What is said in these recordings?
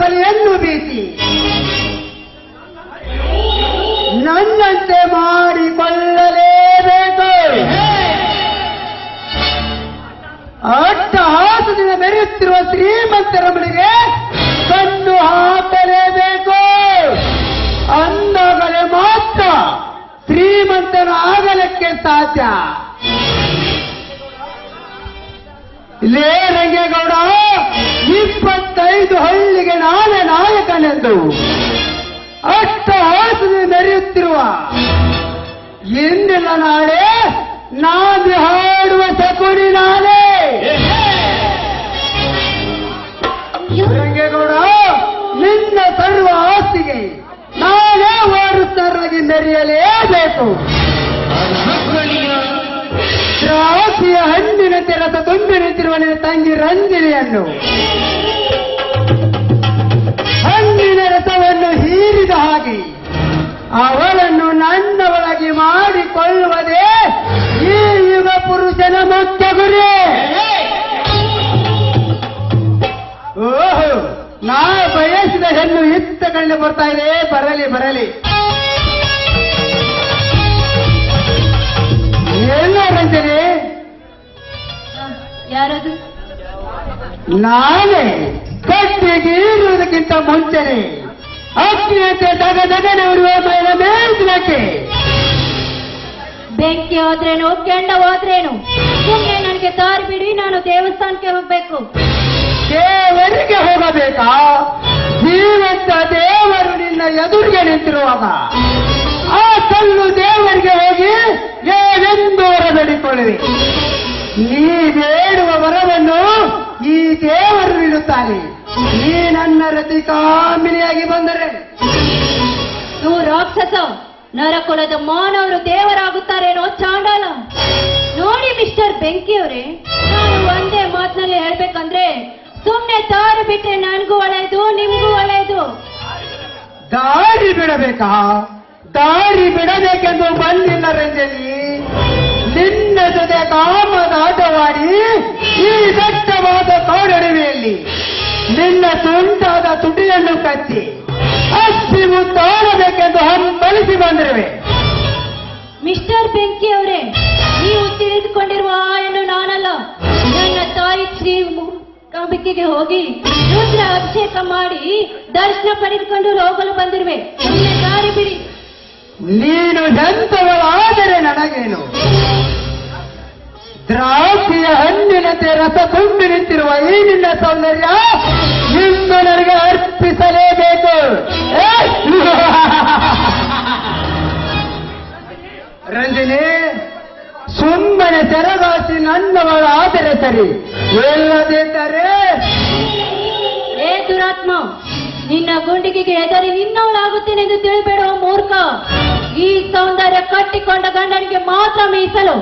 ಬಲಿಯನ್ನು ಬೀಸಿ ನನ್ನಂತೆ ಮಾಡಿಕೊಳ್ಳಲೇಬೇಕು. ಅಟ್ಟಹಾಸದಿಂದ ಮೆರೆಯುತ್ತಿರುವ ಶ್ರೀಮಂತರ ಬಳಿಗೆ ಕಣ್ಣು ಹಾಕಲೇಬೇಕು. ಅಂದಾಗಲೇ ಮಾತ್ರ ಶ್ರೀಮಂತನ ಆಗಲಕ್ಕೆ ಸಾಧ್ಯ. ಲೇ ರಂಗೇಗೌಡ. ಇಪ್ಪತ್ತೈದು ಹಳ್ಳಿಗೆ ನಾನೇ ನಾಯಕನೆಂದು ಅಟ್ಟಹಾಸದಿಂದ ಮೆರೆಯುತ್ತಿರುವ ಎಂದಿಲ್ಲ ನಾಳೆ ನಾನು ಹಾಡುವ ಶಕುನಿ ನಾನೇ. ರಂಗೇಗೌಡ ನಿನ್ನ ತರುವ ಆಸ್ತಿಗೆ ನಾನೇ ವಾರಸ್ತಾರಾಗಿ ಮೆರೆಯಲೇಬೇಕು ದ್ರಾಕ್ಷಿಯ ಹಣ್ಣಿನ ತೆರಸ ತುಂಬಿ ನಿಂತಿರುವ ನಿನ್ನ ತಂಗಿ ರಂಜಿನಿಯನ್ನು. ಹಣ್ಣಿನ ರಸವನ್ನು ಹೀರಿದ ಹಾಗೆ ಅವಳನ್ನು ನನ್ನವಳಾಗಿ ಮಾಡಿಕೊಳ್ಳುವುದೇ ಈ ಯುಗ ಪುರುಷನ ಮುಖ್ಯ ಗುರಿ. ಓಹೋ, ನಾ ಬಯಸಿದ ಹೆಣ್ಣು ಇತ್ತ ಕಂಡು ಬರ್ತಾ ಇದೆ. ಬರಲಿ ಬರಲಿ. ರಂಜನೆ ಯಾರದು? ನಾನೇ. ಕಟ್ಟಿಗೀರುವುದಕ್ಕಿಂತ ಮುಂಚೆನೆ. ಅಗ್ನಿಯಂತೆ ದಗ ದಗನೆ ಉಡುವ ಮೇಲೆ ಮೇಲ್ದಿನಕ್ಕೆ ಬೆಂಕಿ ಹೋದ್ರೇನು ಕೆಂಡ ಹೋದ್ರೇನು ಸುಮ್ಮನೆ ನನಗೆ ದಾರಿ ಬಿಡಿ ನಾನು ದೇವಸ್ಥಾನಕ್ಕೆ ಹೋಗ್ಬೇಕು. ದೇವರಿಗೆ ಹೋಗಬೇಕಾ? ನೀವಂತ ದೇವರು ನಿನ್ನ ಎದುರಿಗೆ ನಿಂತಿರುವಾಗ? ಹೊರಬೇಡಿಕೊಳ್ಳುವೆ ನೀ ಬೇಡುವ ವರವನ್ನು ಈ ದೇವರು ನೀಡುತ್ತಾನೆ. ನೀ ನನ್ನ ರತಿ ಕಾಮಿನಿಯಾಗಿ ಬಂದರೆ. ನೀವು ರಾಕ್ಷಸ ನರಕುಲದ ಮಾನವರು ದೇವರಾಗುತ್ತಾರೇನೋ ಚಾಂಡಾಲ. ನೋಡಿ ಮಿಸ್ಟರ್ ಬೆಂಕಿಯವರೇ ನಾನು ಒಂದೇ ಮಾತಿನಲ್ಲಿ ಹೇಳ್ಬೇಕಂದ್ರೆ ಸುಮ್ಮನೆ ದಾರಿ ಬಿಟ್ರೆ ನನ್ಗೂ ಒಳ್ಳೆಯದು ನಿಮ್ಗೂ ಒಳ್ಳೆಯದು. ದಾರಿ ಬಿಡಬೇಕಾ? ದಾರಿ ಬಿಡಬೇಕೆಂದು ಬಂದಿಲ್ಲ ರಂಜನಿ. ಜೊತೆ ಕಾಮದ ಆಟವಾಡಿ ಈ ದಟ್ಟವಾದ ಕಾಡಡವಿಯಲ್ಲಿ ನಿನ್ನ ತುಂಟಾದ ತುಟಿಯನ್ನು ಕಚ್ಚಿ ಅಸ್ತಿ ಮುತ್ತಾಡಬೇಕೆಂದು ಹಂಬಲಿಸಿ ಬಂದಿರುವೆ. ಮಿಸ್ಟರ್ ಬೆಂಕಿ ಅವರೇ ನೀವು ತಿಳಿದುಕೊಂಡಿರುವ ಆಯನ್ನು ನಾನಲ್ಲ. ನನ್ನ ತಾಯಿ ಶ್ರೀ ಕಾಂಬಿಕೆಗೆ ಹೋಗಿ ರುದ್ರ ಅಭಿಷೇಕ ಮಾಡಿ ದರ್ಶನ ಪಡೆದುಕೊಂಡು ಹೋಗಲು ಬಂದಿರುವೆ. ದಾರಿ ಬಿಡಿ. ನೀನು ಎಂತವಳಾದರೆ ಹಣ್ಣಿನಂತೆ ರಸ ತುಂಬಿ ನಿಂತಿರುವ ಈ ನಿನ್ನ ಸೌಂದರ್ಯ ಇನ್ನು ನನಗೆ ಅರ್ಪಿಸಲೇಬೇಕು! ರಂಜನಿ, ಸುಮ್ಮನೆ ತೆರಗಾಸಿ ನನ್ನವಳಾದರೆ ಸರಿ ಎಲ್ಲದಿದ್ದರೆ? ಏ ದುರಾತ್ಮ, ನಿನ್ನ ಗುಂಡಿಗೆಗೆ ಹೆದರಿ ನಿನ್ನವಳಾಗುತ್ತೇನೆ ಎಂದು ತಿಳಿಬೇಡುವ ಮೂರ್ಖ. ಈ ಸೌಂದರ್ಯ ಕಟ್ಟಿಕೊಂಡ ಗಂಡನಿಗೆ ಮಾತ್ರ ಮೀಸಲು.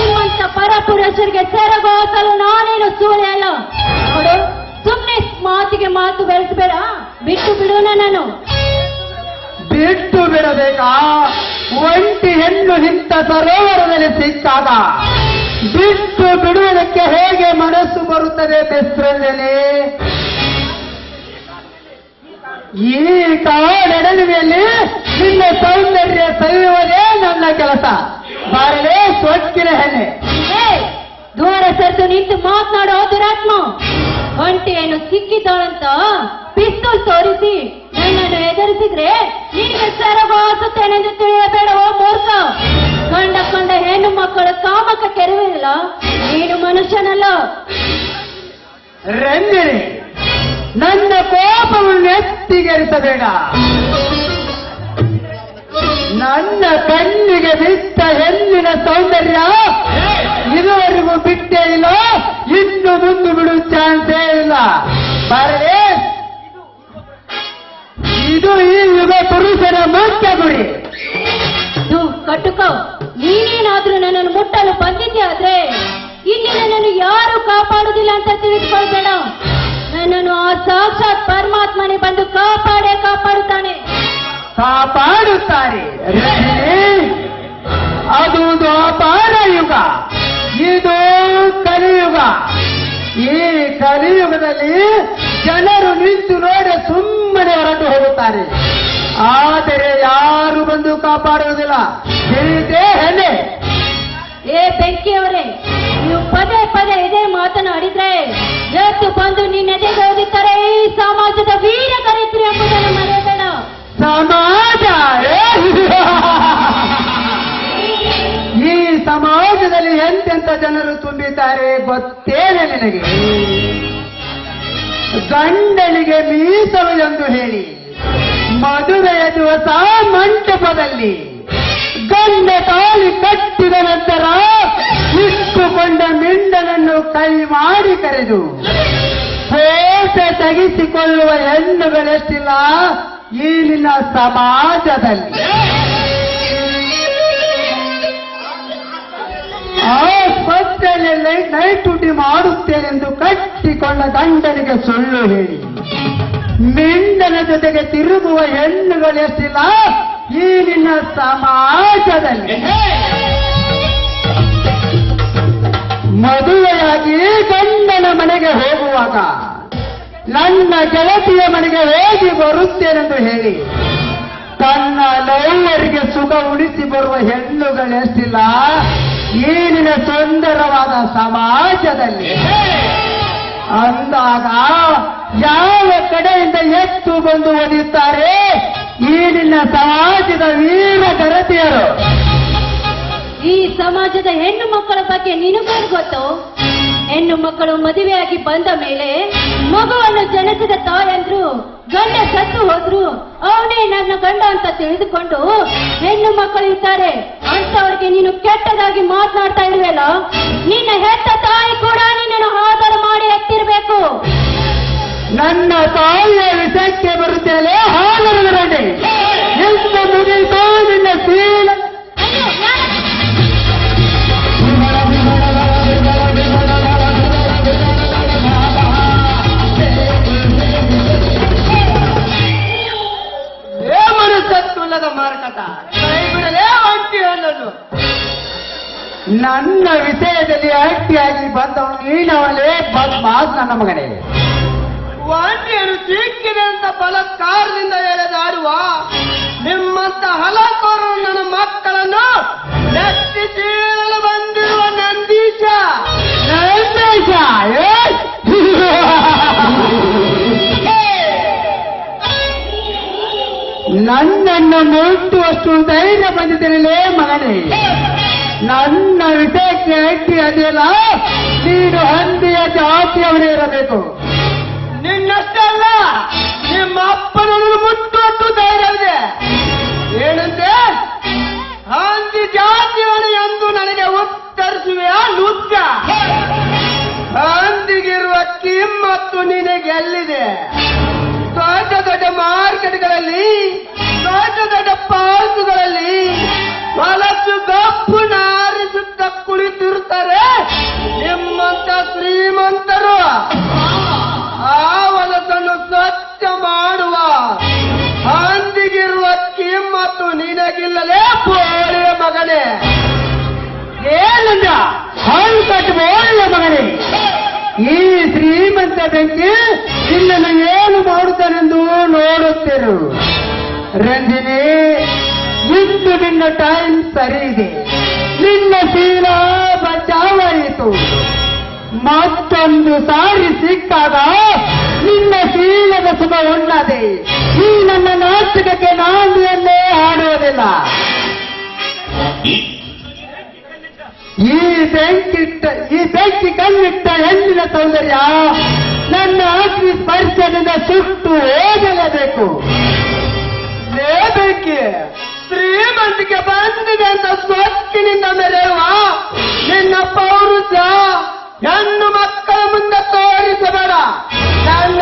ನಿಮ್ಮಂತ ಪರಪುರುಷರಿಗೆ ಸೆರಗೋಸಲು ನಾನೇನು ಸೂಳೆ ಅಲ್ಲ ನೋಡು ಸುಮ್ಮನೆ ಮಾತಿಗೆ ಮಾತು ಬೆಳೆಸಬೇಡ ಬಿಟ್ಟು ಬಿಡೋಣ ನಾನು ಬಿಟ್ಟು ಬಿಡಬೇಕಾ? ಒಂಟಿ ಹೆಣ್ಣು ಇಂಥ ಸರೋವರದಲ್ಲಿ ಸಿಕ್ಕಾಗ. ಬಿಟ್ಟು ಬಿಡುವುದಕ್ಕೆ ಹೇಗೆ ಮನಸ್ಸು ಬರುತ್ತದೆ ಬೆಸ್ರಂಜನೆ? ಈ ಕಾಡಿನಲ್ಲಿ ನಿನ್ನ ಸೌಂದರ್ಯ ಸವಿಯುವುದೇ ನನ್ನ ಕೆಲಸ. ಬಾರಲೇ ಸೊಕ್ಕಿನ ಹೆಣ್ಣೆ. ಏ ದೂರ ಸರಿದು ನಿಂತು ಮಾತನಾಡೋ ದುರಾತ್ಮ. ಒಂಟಿಯನ್ನು ಸಿಕ್ಕಿದ್ದಾಳಂತ ಪಿಸ್ತೂಲ್ ತೋರಿಸಿ ನನ್ನನ್ನು ಎದುರಿಸಿದ್ರೆ ನಿನಗೆ ಸೆರಗೋಸುತ್ತೇನೆಂದು ತಿಳಿಯಬೇಡವೋ ಮೂರ್ಖ. ಕಂಡ ಕಂಡ ಹೆಣ್ಣು ಮಕ್ಕಳು ಕಾಮಕ ಕೆರವಿಲ್ಲ ನೀನು ಮನುಷ್ಯನಲ್ಲ. ರಂಜನೆ ನನ್ನ ಕೋಪವನ್ನು ಎತ್ತಿಗೆರಿಸಬೇಡ ನನ್ನ ಕಣ್ಣಿಗೆ ಬಿಟ್ಟ ಹೆಣ್ಣಿನ ಸೌಂದರ್ಯ ಇದುವರೆಗೂ ಬಿಟ್ಟೇ ಇಲ್ಲ ಇನ್ನು ಮುಂದೆ ಬಿಡುವ ಚಾನ್ಸೇ ಇಲ್ಲ. ಬರಲೇ, ಇದು ಈ ಯುಗ ಪುರುಷನ ಮುಖ್ಯ ಗುರಿ. ಕಟುಕ, ನೀನೇನಾದ್ರೂ ನನ್ನನ್ನು ಮುಟ್ಟಲು ಬಂದಿದ್ದೆ ಆದ್ರೆ? ಇಲ್ಲಿ ನನ್ನನ್ನು ಯಾರು ಕಾಪಾಡುದಿಲ್ಲ ಅಂತ ತಿಳಿದುಕೊಳ್ಬೇಡ. ನನ್ನನ್ನು ಆ ಸಾಕ್ಷಾತ್ ಪರಮಾತ್ಮನೆ ಬಂದು ಕಾಪಾಡೇ ಕಾಪಾಡುತ್ತಾನೆ. ಕಾಪಾಡುತ್ತಾರೆ. ಅದು ದ್ವಾಪಾರ ಯುಗ. ಇದು ಕಲಿಯುಗ. ಈ ಕಲಿಯುಗದಲ್ಲಿ ಜನರು ನಿಂತು ನೋಡಿ ಸುಮ್ಮನೆ ಹೊರಟು ಹೋಗುತ್ತಾರೆ. ಆದರೆ ಯಾರು ಬಂದು ಕಾಪಾಡುವುದಿಲ್ಲ? ತಿಳಿದೇ ಹೆಣ್ಣೆ ಏ ಬೆಂಕಿ ಜನರು ತುಂಬಿದ್ದಾರೆ ಗೊತ್ತೇನೆ ನಿನಗೆ. ಗಂಡನಿಗೆ ಮೀಸಲು ಎಂದು ಹೇಳಿ, ಮದುವೆಯ ದಿವಸ ಮಂಟಪದಲ್ಲಿ ಗಂಡ ತಾಳಿ ಕಟ್ಟಿದ ನಂತರ ಇಟ್ಟುಕೊಂಡ ಮಿಂಡನನ್ನು ಕೈ ಮಾಡಿ ಕರೆದು ಫೋಟೋ ತೆಗೆಸಿಕೊಳ್ಳುವ ಹೆಣ್ಣುಗಳೆಷ್ಟಿಲ್ಲ ಈ ನಿನ್ನ ಸಮಾಜದಲ್ಲಿ. ಆಸ್ಪತ್ರೆಯಲ್ಲಿ ನೈಟ್ ಡ್ಯೂಟಿ ಮಾಡುತ್ತೇನೆಂದು ಕಟ್ಟಿಕೊಂಡ ಗಂಡನಿಗೆ ಸುಳ್ಳು ಹೇಳಿ. ನಿಂದನ ಜೊತೆಗೆ ತಿರುಗುವ ಹೆಣ್ಣುಗಳೆಷ್ಟಿಲ್ಲ ಈ ನಿನ್ನ ಸಮಾಜದಲ್ಲಿ. ಮದುವೆಯಾಗಿ ಗಂಡನ ಮನೆಗೆ ಹೋಗುವಾಗ ನನ್ನ ಗೆಳತಿಯ ಮನೆಗೆ ಹೇಗೆ ಬರುತ್ತೇನೆಂದು ಹೇಳಿ. ತನ್ನ ಲೈವರಿಗೆ ಸುಖ ಉಳಿಸಿ ಬರುವ ಹೆಣ್ಣುಗಳೆಷ್ಟಿಲ್ಲ ಈ ನಿನ್ನ ಸುಂದರವಾದ ಸಮಾಜದಲ್ಲಿ ಅಂದಾಗ ಯಾವ ಕಡೆಯಿಂದ ಎತ್ತು ಬಂದು ಒದಿಯುತ್ತಾರೆ? ಈಗಿನ ಸಮಾಜದ ವೀರ ಗರತಿಯರು ಈ ಸಮಾಜದ ಹೆಣ್ಣು ಮಕ್ಕಳ ಬಗ್ಗೆ ನಿನಗೇನು ಗೊತ್ತು? ಹೆಣ್ಣು ಮಕ್ಕಳು ಮದುವೆಯಾಗಿ ಬಂದ ಮೇಲೆ ಮಗುವನ್ನು ಜನಿಸಿದ ತಾಯಂದ್ರು ಗಂಡ ಸತ್ತು ಹೋದ್ರು, ಅವನೇ ನನ್ನ ಗಂಡ ಅಂತ ತಿಳಿದುಕೊಂಡು ಹೆಣ್ಣು ಮಕ್ಕಳು ಇದ್ದಾರೆ. ಅಂತವರಿಗೆ ನೀನು ಕೆಟ್ಟದಾಗಿ ಮಾತನಾಡ್ತಾ ಇರುವೆಲ್ಲ ನಿನ್ನ ಹೆತ್ತ ತಾಯಿ ಕೂಡ ನಿನ್ನನ್ನು ಆಧಾರ ಮಾಡಿ ಎತ್ತಿರ್ಬೇಕು. ನನ್ನ ತಾಯಿಯ ವಿಷಯಕ್ಕೆ ಬರುತ್ತೇನೆ ಮುಗಿಯಿತೋ ನಿನ್ನ ಶೀಲ ಮನುಷ್ಯತ್ವಲ್ಲದ ಮಾರಾಟ ಕೈ ಬಿಡಲೇ ಅಟ್ಟಿ ಅನ್ನೋದು. ನನ್ನ ವಿಷಯದಲ್ಲಿ ಅಟ್ಟಿಯಾಗಿ ಬಂದವನು ನೀನವನೇ ಮಾತು ನನ್ನ ಮಗನೇ. ವಾಂಟಿಯನ್ನು ಸಿಕ್ಕಿದೆ ಅಂತ ಬಲತ್ಕಾರದಿಂದ ಎಳೆದಾಡುವ ನಿಮ್ಮಂತ ಹಲಕೋರು ನನ್ನ ಮಕ್ಕಳನ್ನು ಬಂದಿರುವ ನಂದೀಶ. ನಂದೀಶ, ಏ? ನನ್ನನ್ನು ಮುಟ್ಟುವಷ್ಟು ಧೈರ್ಯ ಬಂದಿದ್ದೇನೆ ಮಗನೇ? ನನ್ನ ವಿಷಯಕ್ಕೆ ಅಡ್ಡಿ ಅದೆಲ್ಲ ನೀನು ಹಂದಿಯ ಜಾತಿಯವರೇ ಇರಬೇಕು. ನಿನ್ನಷ್ಟಲ್ಲ, ನಿಮ್ಮ ಅಪ್ಪನನ್ನು ಮುಟ್ಟುವಷ್ಟು ಧೈರ್ಯವಿದೆ. ಏನಂತೆ ಹಂದಿ ಜಾತಿಯವನು ಎಂದು ನನಗೆ ಉತ್ತರಿಸುವೆಯ ನೃತ್ಯ ಹಂದಿಗಿರುವ ಕಿಮ್ಮತ್ತು ನಿನಗೆಲ್ಲಿದೆ? ದೊಡ್ಡ ದೊಡ್ಡ ಮಾರ್ಕೆಟ್ಗಳಲ್ಲಿ, ದೊಡ್ಡ ದೊಡ್ಡ ಪಾರ್ಕ್ಗಳಲ್ಲಿ ಹೊಲಸು ಗಪ್ಪು ನಾರಿಸುತ್ತ ಕುಳಿತಿರುತ್ತಾರೆ ನಿಮ್ಮಂತ ಶ್ರೀಮಂತರು. ಆ ಹೊಲಸನ್ನು ಸ್ವಚ್ಛ ಮಾಡುವ ಹಂದಿಗಿರುವ ಕಿಮ್ಮತ್ತು ನಿನಗಿಲ್ಲಲೇ ಬೋಳಿಯ ಮಗನೇ. ಏನಂದ ಹಣ್ಣು ಕಟ್ಟು ಬೋಳಿಯ ಮಗನೇ. ಈ ಶ್ರೀಮಂತ ಬೆಂಕಿ ನಿನ್ನನ್ನು ಏನು ಮಾಡುತ್ತಾನೆಂದು ನೋಡುತ್ತೇರು ರಂಜಿನಿ, ಇಂದು ನಿನ್ನ ಟೈಮ್ ಸರಿ ಇದೆ ನಿನ್ನ ಶೀಲ ಬಚಾವಾಯಿತು ಮತ್ತೊಂದು ಸಾರಿ ಸಿಕ್ಕಾಗ ನಿನ್ನ ಶೀಲದ ಸುಖ ಉಣ್ಣದೆ. ಈ ನನ್ನ ನಾಟಕಕ್ಕೆ ನಾಂದಿಯನ್ನೇ ಹಾಡುವುದಿಲ್ಲ. ಈ ಬೆಂಕಿಟ್ಟ, ಈ ಬೆಂಕಿ ಕಣ್ಣಿಟ್ಟ ಹೆಣ್ಣಿನ ಸೌಂದರ್ಯ ನನ್ನ ಅಗ್ನಿ ಸ್ಪರ್ಶದಿಂದ ಸುಟ್ಟು ಹೋಗಲೇಬೇಕು ಲೇಬೇಕೆ. ಶ್ರೀಮಂತಿಕೆ ಬಂದಿದೆ ಅಂತ ಸ್ವತ್ತಿನಿಂದ ಮೆರೆಯುವ ನಿನ್ನ ಪೌರುಷ ಹೆಣ್ಣು ಮಕ್ಕಳ ಮುಂದೆ ತೋರಿಸಬೇಡ. ನನ್ನ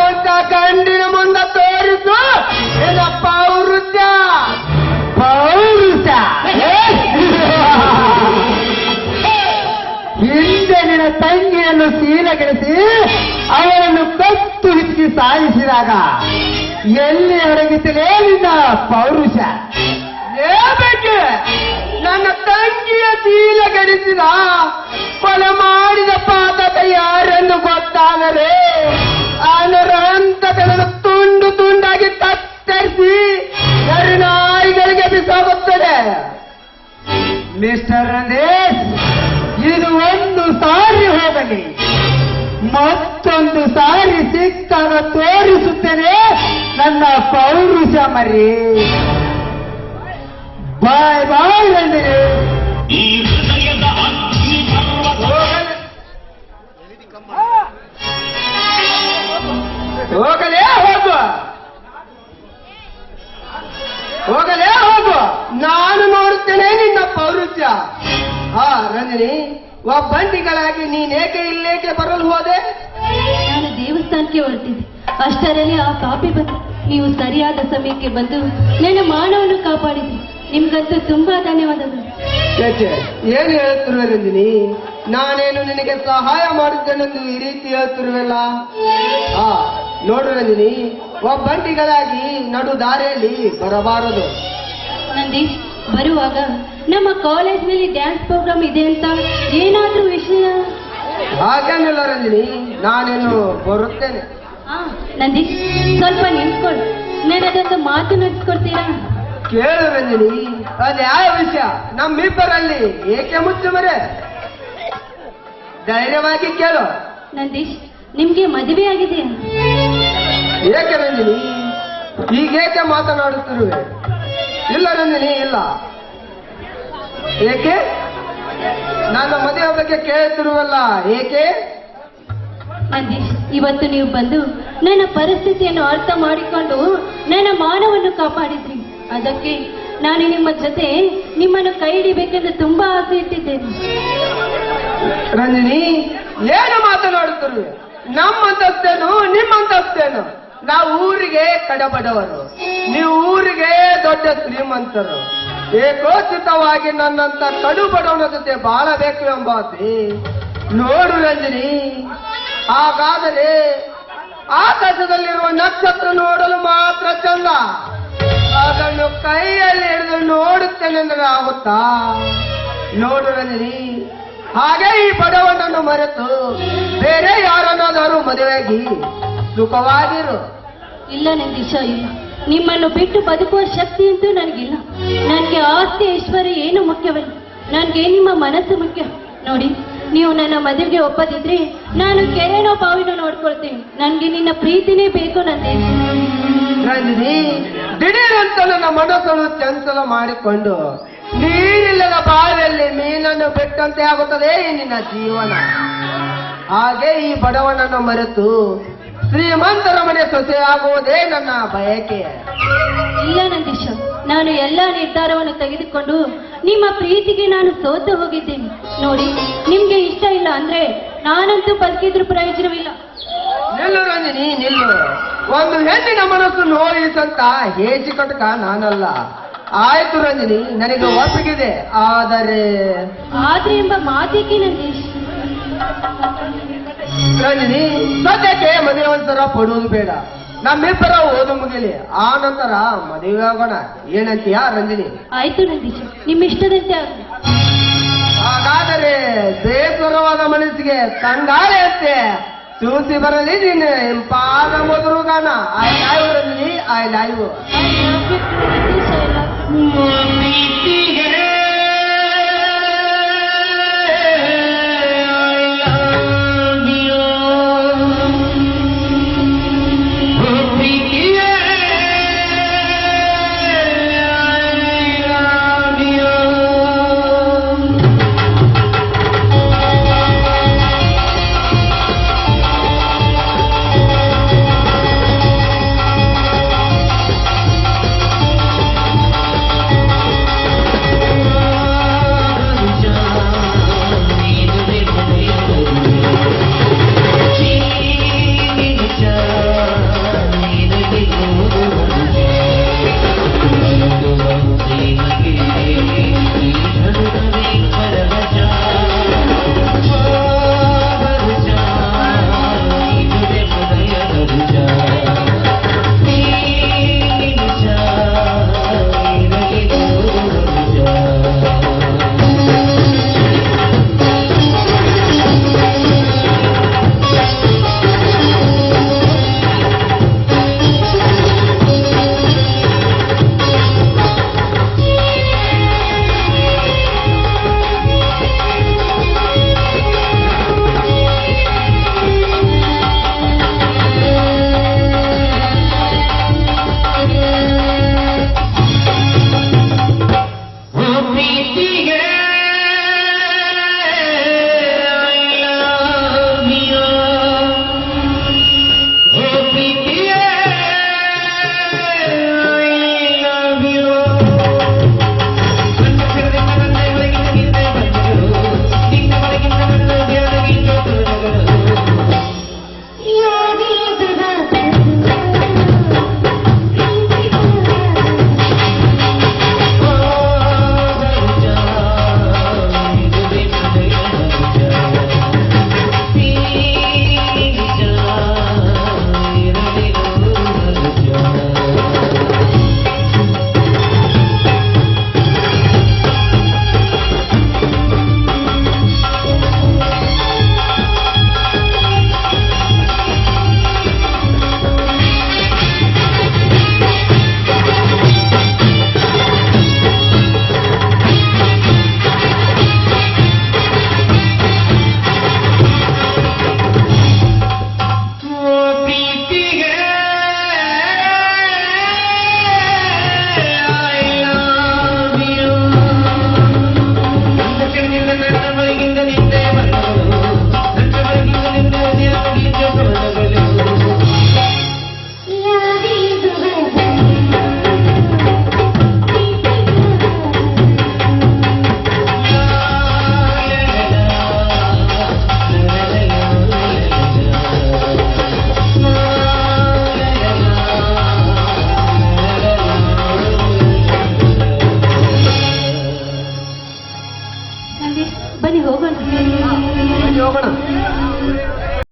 ಗಂಡಿನ ಮುಂದೆ ತೋರಿಸು ನಿನ್ನ ಪೌರುಷ. ಪೌರುಷ. ಹಿಂದೆ ನಿನ್ನ ತಂಗಿಯನ್ನು ಶೀಲಗೆಳಿಸಿ ಅವರನ್ನು ಕತ್ತು ಹಿಕ್ಕಿ ಸಾಯಿಸಿದಾಗ ಎಲ್ಲಿ ಅಡಗಿತಲೇ ಪೌರುಷ? ಲೇಬೇಕಿ ನನ್ನ ತಂಗಿಯ ಚೀಲ ಕೆಡಿಸಿದ ಕೊಲೆ ಮಾಡಿದ ಪಾತಕ ಯಾರೆಂದು ಗೊತ್ತಾದರೆ ಅದರ ಹಂತಗಳನ್ನು ತುಂಡು ತುಂಡಾಗಿ ಕತ್ತರಿಸಿ ನಾಯಿಗಳಿಗೆ ಬಿಸಾಗುತ್ತದೆ. ಮಿಸ್ಟರ್ ರಂದೇಶ್ ಇದು ಒಂದು ಸಾರಿ ಹೋಗಲಿ. ಮತ್ತೊಂದು ಸಾರಿ ಸಿಕ್ಕಾಗ ತೋರಿಸುತ್ತೇನೆ ನನ್ನ ಪೌರುಷ ಮರಿ. ಬಾಯ್ ಒಬ್ಬಂಟಿಗಳಾಗಿ ನೀನೇಕೆ ಇಲ್ಲೇಕೆ ಬರಲು ಹೋದೆ? ನಾನು ದೇವಸ್ಥಾನಕ್ಕೆ ಹೊರಟಿದ್ದೆ. ಅಷ್ಟರಲ್ಲಿ ಆ ಕಾಪಿ ಬಂದು ನೀವು ಸರಿಯಾದ ಸಮಯಕ್ಕೆ ಬಂದು ನನ್ನ ಮಾನವನ್ನು ಕಾಪಾಡಿದ್ರಿ. ನಿಮ್ಗಂತೂ ತುಂಬಾ ಧನ್ಯವಾದಗಳು. ಏನು ಹೇಳುತ್ತಿರುವೆ ರಂಜಿನಿ ನಾನೇನು ನಿನಗೆ ಸಹಾಯ ಮಾಡಿದ್ದೇನೆಂದು ಈ ರೀತಿ ಹೇಳ್ತಿರುವೆಲ್ಲ? ಆ ನೋಡು ಒಬ್ಬಂಟಿಗಳಾಗಿ ನಡು ದಾರಿಯಲ್ಲಿ ಬರಬಾರದು. ನಂದೀಶ್ ಬರುವಾಗ ನಮ್ಮ ಕಾಲೇಜ್ನಲ್ಲಿ ಡ್ಯಾನ್ಸ್ ಪ್ರೋಗ್ರಾಮ್ ಇದೆ ಅಂತ ಏನಾದರೂ ವಿಷಯ? ಹಾಗೇನಿಲ್ಲ ರಂಜಿನಿ ನಾನೇನು ಬರುತ್ತೇನೆ. ಹಾ ನಂದೀಶ್ ಸ್ವಲ್ಪ ನಿಂತ್ಕೊಳ್ಳಿ ನನಗೊಂದು ಮಾತು ನಡೆಸ್ಕೊಡ್ತೀರಾ? ಕೇಳು ರಂಜಿನಿ ಅದು ಯಾವ ವಿಷಯ? ನಮ್ಮಿಬ್ಬರಲ್ಲಿ ಏಕೆ ಮುಚ್ಚು ಮರೆ ಧೈರ್ಯವಾಗಿ ಕೇಳು. ನಂದೀಶ್ ನಿಮ್ಗೆ ಮದುವೆ ಆಗಿದೆ ಏಕೆ ರಂಜಿನಿ? ಈಗೇಕೆ ಮಾತನಾಡುತ್ತಿರುವೆ? ಇಲ್ಲ ರಂಜಿನಿ ಇಲ್ಲ. ಏಕೆ? ನನ್ನ ಮದುವೆ ಬಗ್ಗೆ ಕೇಳುತ್ತಿರುವಲ್ಲ ಏಕೆ? ಅಂದೀಶ್ ಇವತ್ತು ನೀವು ಬಂದು ನನ್ನ ಪರಿಸ್ಥಿತಿಯನ್ನು ಅರ್ಥ ಮಾಡಿಕೊಂಡು ನನ್ನ ಮಾನವನ್ನು ಕಾಪಾಡಿದ್ರಿ. ಅದಕ್ಕೆ ನಾನು ನಿಮ್ಮ ಜೊತೆ ನಿಮ್ಮನ್ನು ಕೈ ಹಿಡಿಬೇಕೆಂದು ತುಂಬಾ ಆಸೆ ಇಟ್ಟಿದ್ದೇನೆ. ರಂಜಿನಿ ಏನು ಮಾತನಾಡುತ್ತಿರುವೆ? ನಮ್ಮಂತಸ್ತೇನು ನಿಮ್ಮಂತಸ್ತೇನು? ನಾವು ಊರಿಗೆ ಕಡಬಡವರು. ನೀವು ಊರಿಗೆ ದೊಡ್ಡ ಶ್ರೀಮಂತರು. ಏಕೋಚಿತವಾಗಿ ನನ್ನಂತ ಕಡು ಬಡವನ ಜೊತೆ ಬಾಳಬೇಕು ಎಂಬಾತಿ ನೋಡು ರಂಜಿನಿ, ಹಾಗಾದರೆ ಆಕಾಶದಲ್ಲಿರುವ ನಕ್ಷತ್ರ ನೋಡಲು ಮಾತ್ರ ಚಂದ. ಅದನ್ನು ಕೈಯಲ್ಲಿ ಹಿಡಿದು ನೋಡುತ್ತೇನೆಂದರೆ ಆಗುತ್ತಾ? ನೋಡು ರಂಜಿನಿ, ಹಾಗೆ ಈ ಬಡವನನ್ನು ಮರೆತು ಬೇರೆ ಯಾರನ್ನಾದರೂ ಮದುವೆಯಾಗಿ ಸುಖವಾಗಿರು. ಇಲ್ಲ ನಂದೀಶ, ಇಲ್ಲ. ನಿಮ್ಮನ್ನು ಬಿಟ್ಟು ಬದುಕುವ ಶಕ್ತಿ ಅಂತೂ ನನಗಿಲ್ಲ. ನನಗೆ ಆಸ್ತಿ ಐಶ್ವರ್ಯ ಏನು ಮುಖ್ಯವಲ್ಲ? ನನಗೆ ನಿಮ್ಮ ಮನಸ್ಸು ಮುಖ್ಯ. ನೋಡಿ, ನೀವು ನನ್ನ ಮದುವೆಗೆ ಒಪ್ಪದಿದ್ರೆ ನಾನು ಕೆರೆನೋ ಬಾವಿನೋ ನೋಡ್ಕೊಳ್ತೀನಿ. ನನಗೆ ನಿನ್ನ ಪ್ರೀತಿನೇ ಬೇಕು ನಂದೇ. ದಿಢೀರಂತ ನನ್ನ ಮನಸ್ಸನ್ನು ಚಂಚಲ ಮಾಡಿಕೊಂಡು, ನೀರಿಲ್ಲದ ಬಾವಿಯಲ್ಲಿ ಮೀನನ್ನು ಬಿಟ್ಟಂತೆ ಆಗುತ್ತದೆ ನಿನ್ನ ಜೀವನ? ಹಾಗೆ ಈ ಬಡವನನ್ನು ಮರೆತು ಶ್ರೀಮಂತರ ಮನೆ ಸೊಸೆ ಆಗುವುದೇ ನನ್ನ ಬಯಕೆ. ಇಲ್ಲ ನಂದೀಶ ನಾನು ಎಲ್ಲ ನಿರ್ಧಾರವನ್ನು ತೆಗೆದುಕೊಂಡು ನಿಮ್ಮ ಪ್ರೀತಿಗೆ ನಾನು ಸೋತು ಹೋಗಿದ್ದೇನೆ. ನೋಡಿ ನಿಮ್ಗೆ ಇಷ್ಟ ಇಲ್ಲ ಅಂದ್ರೆ ನಾನಂತೂ ಬದುಕಿದ್ರು ಪ್ರಯೋಜನವಿಲ್ಲ. ನಿಲ್ಲು ರಂಜಿನಿ ನಿಲ್ಲು. ಒಂದು ಹೆಣ್ಣಿನ ಮನಸ್ಸು ನೋಯಿಸಂತ ಹೇಚಿ ಕಟಕ ನಾನಲ್ಲ. ಆಯ್ತು ರಂಜಿನಿ ನನಗೆ ಒಪ್ಪಿಗಿದೆ ಆದರೆ ಆದ್ರೆ ಎಂಬ ಮಾತಿಗೆ ನಂದೀಶ್ ರಂಜಿನಿ ಸದ್ಯಕ್ಕೆ ಮದುವೆ ಒಂಥರ ಪಡುವುದು ಬೇಡ. ನಮ್ಮಿಬ್ಬರ ಓದು ಮುಗಿಲಿ. ಆ ನಂತರ ಮದುವೆ ಆಗೋಣ. ಏನಂತೀಯ ರಂಜಿನಿ? ಆಯ್ತು ನಂದೀಶ ನಿಮ್ಮ ಇಷ್ಟದಂತೆ ಆಗ್ಲಿ ಹಾಗಾದರೆ ಬೇಸರವಾದ ಮನಸ್ಸಿಗೆ ತಂಗಾಳೆ ಅಂತೆ చూసి ಬರಲಿ ನೀನು ಪಾದ ಮೊದರುಗಾನ I love Ranjini. I love I love you too, Nandeesha, I love you.